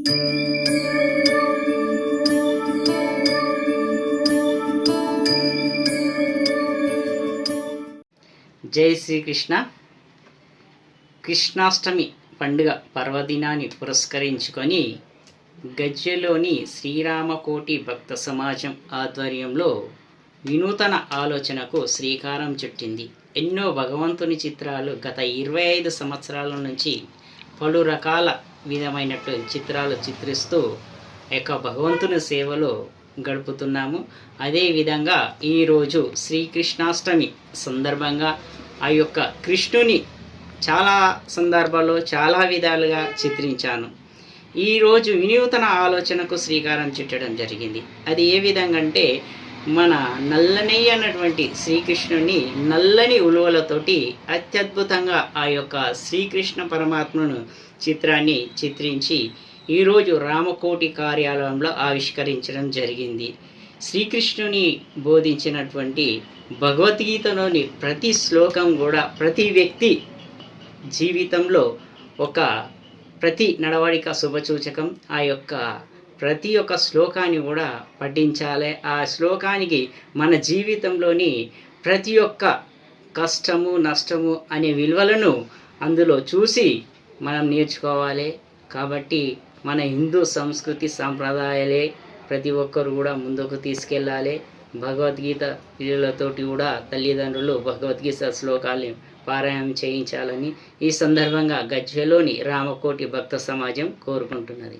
జై శ్రీకృష్ణ. కృష్ణాష్టమి పండుగ పర్వదినాన్ని పురస్కరించుకొని గజ్జెలోని శ్రీరామకోటి భక్త సమాజం ఆధ్వర్యంలో వినూతన ఆలోచనకు శ్రీకారం చుట్టింది. ఎన్నో భగవంతుని చిత్రాలు గత ఇరవై ఐదు సంవత్సరాల నుంచి పలు రకాల విధమైనటువంటి చిత్రాలు చిత్రిస్తూ యొక్క భగవంతుని సేవలో గడుపుతున్నాము. అదేవిధంగా ఈరోజు శ్రీకృష్ణాష్టమి సందర్భంగా ఆ యొక్క కృష్ణుని చాలా సందర్భాల్లో చాలా విధాలుగా చిత్రించాను. ఈరోజు వినూతన ఆలోచనకు శ్రీకారం చుట్టడం జరిగింది. అది ఏ విధంగా అంటే మన నల్లని అన్నటువంటి శ్రీకృష్ణుని నల్లని ఉలువలతోటి అత్యద్భుతంగా ఆ యొక్క శ్రీకృష్ణ పరమాత్మను చిత్రాన్ని చిత్రించి ఈరోజు రామకోటి కార్యాలయంలో ఆవిష్కరించడం జరిగింది. శ్రీకృష్ణుని బోధించినటువంటి భగవద్గీతలోని ప్రతి శ్లోకం కూడా ప్రతి వ్యక్తి జీవితంలో ఒక ప్రతి నడవడిక శుభసూచకం. ఆ యొక్క ప్రతి ఒక్క శ్లోకాన్ని కూడా పఠించాలి. ఆ శ్లోకానికి మన జీవితంలోని ప్రతి ఒక్క కష్టము నష్టము అనే విలువలను అందులో చూసి మనం నేర్చుకోవాలి. కాబట్టి మన హిందూ సంస్కృతి సాంప్రదాయాలే ప్రతి ఒక్కరు కూడా ముందుకు తీసుకెళ్ళాలి. భగవద్గీత విలువలతోటి కూడా తల్లిదండ్రులు భగవద్గీత శ్లోకాల్ని పారాయణం చేయించాలని ఈ సందర్భంగా గజ్వెలోని రామకోటి భక్త సమాజం కోరుకుంటున్నది.